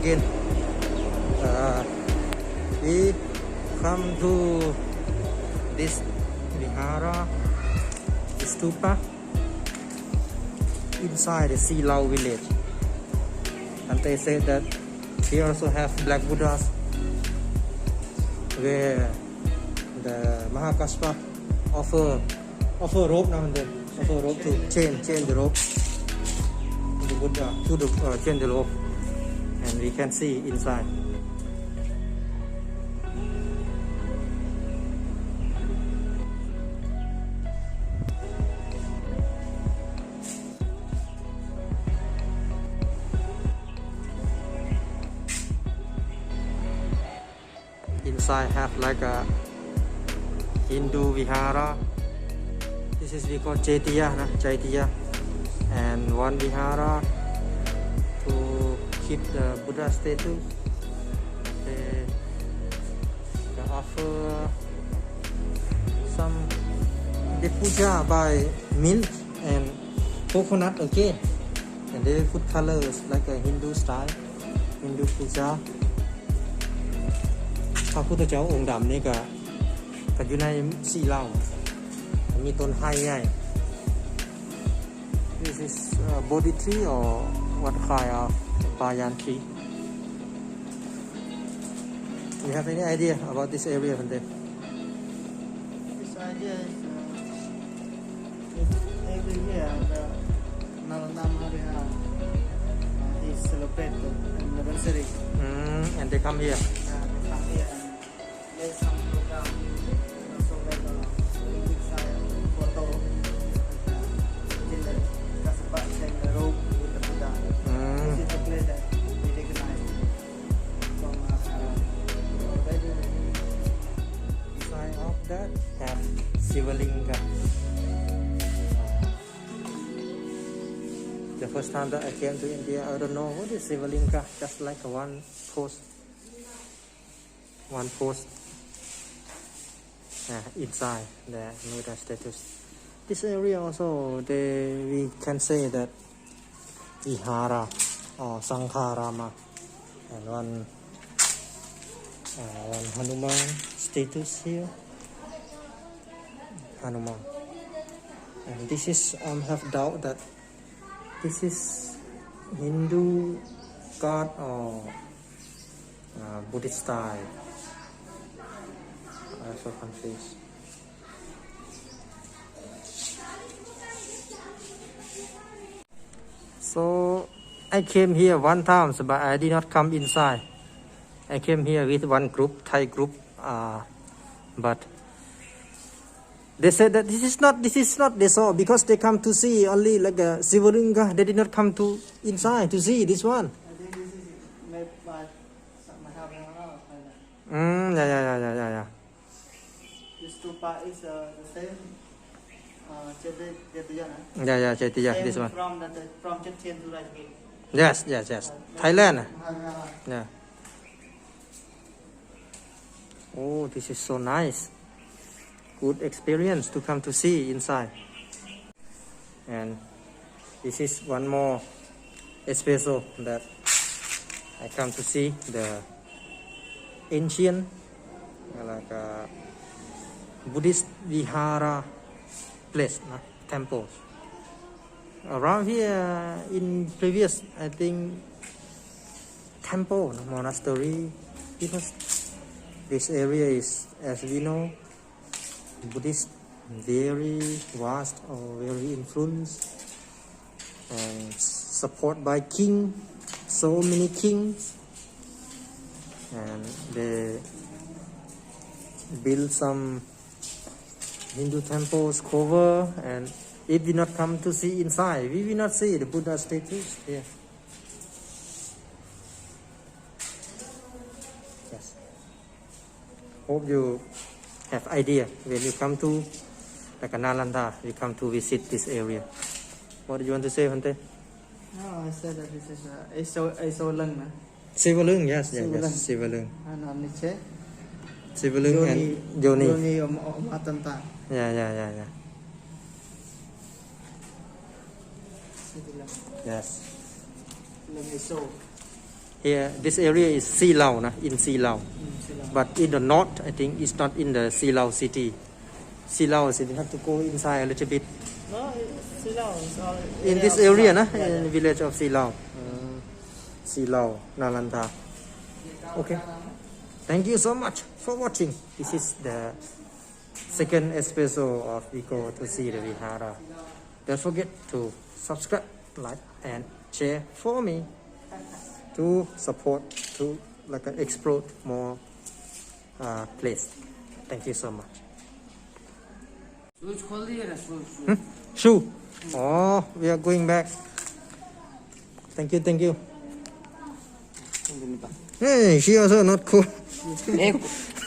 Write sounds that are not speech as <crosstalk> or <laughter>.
again. Uh, we come to this Vihara Stupa inside the Silau village. And they said that here also have black Buddhas where the Mahakaspa offer offer rope now and then offer rope to chain chain the rope to the Buddha to the uh, chain the rope and we can see inside. Inside have like a Hindu vihara. This is we call Chaitya na Chaitya and one vihara to keep the Buddha statue they, they offer some they puja by milk and coconut okay and they put colors like a Hindu style Hindu puja พระพุทธเจ้าองค์ดำนี่ก็ก็อยู่ในสีเหล้ามีต้นไห้ใหญ่ This is uh, Bodhi tree or what kind of banyan tree You have any idea about this area Bante? This idea is uh, every year the Nalanda Maharihara uh, is celebrated anniversary. Mm, and they come here Uh, they come here and make some Have Sivalinga The first time that I came to India, I don't know what is Sivalinga, just like one post. One post uh, inside the Buddha status. This area also, they, we can say that Vihara or Sangharama and one, uh, one Hanuman status here. Hanuman. And this is, um, have doubt that this is Hindu god or uh, Buddhist style. I'm so confused. So I came here one time, but I did not come inside. I came here with one group, Thai group, uh, but they said that this is not this is not they saw because they come to see only like a Sivalinga. They did not come to inside to see this one. I this is made. Mm, yeah, yeah, yeah, yeah, yeah, yeah. This stupa is uh, the same uh. Yeah, yeah, Same this one. From the, from Chetchen to Rajgir. Yes, yes, yes. Thailand. ah? Yeah. Oh, this is so nice. Good experience to come to see inside. And this is one more espresso that I come to see the ancient uh, like uh, Buddhist vihara place, nah, temples. Around here in previous, I think temple, monastery, because this area is, as we know, Buddhist, very vast or very influenced and support by king, so many kings, and they build some Hindu temples cover and if we not come to see inside, we will not see the Buddha statues here. Yes. Hope you have idea when you come to like Nalanda, you come to visit this area. What do you want to say, Hante? No, I said that this is uh, Iso Isolung. Sivalung, yes, yes, yes, Sivalung. Ano ni Che? Sivalung and Yoni. Yoni Om Om Atanta. Yeah, yeah, yeah, yeah. Yes. Lang Iso. Here this area is Silao na in Silao sila. but in the north I think it's not in the Silao city. Silao city you have to go inside a little bit. No, sila. It's in this area na Silao. In the village of Silao uh, Silao Nalanda. Okay. Thank you so much for watching. This is the second espresso of we go to see the Vihara don't forget to subscribe like and share for me to support to like uh, explore more uh, place. Thank you so much. Hmm? Shoe. Oh, we are going back. Thank you, thank you. Hey, she also not cool. cool. <laughs>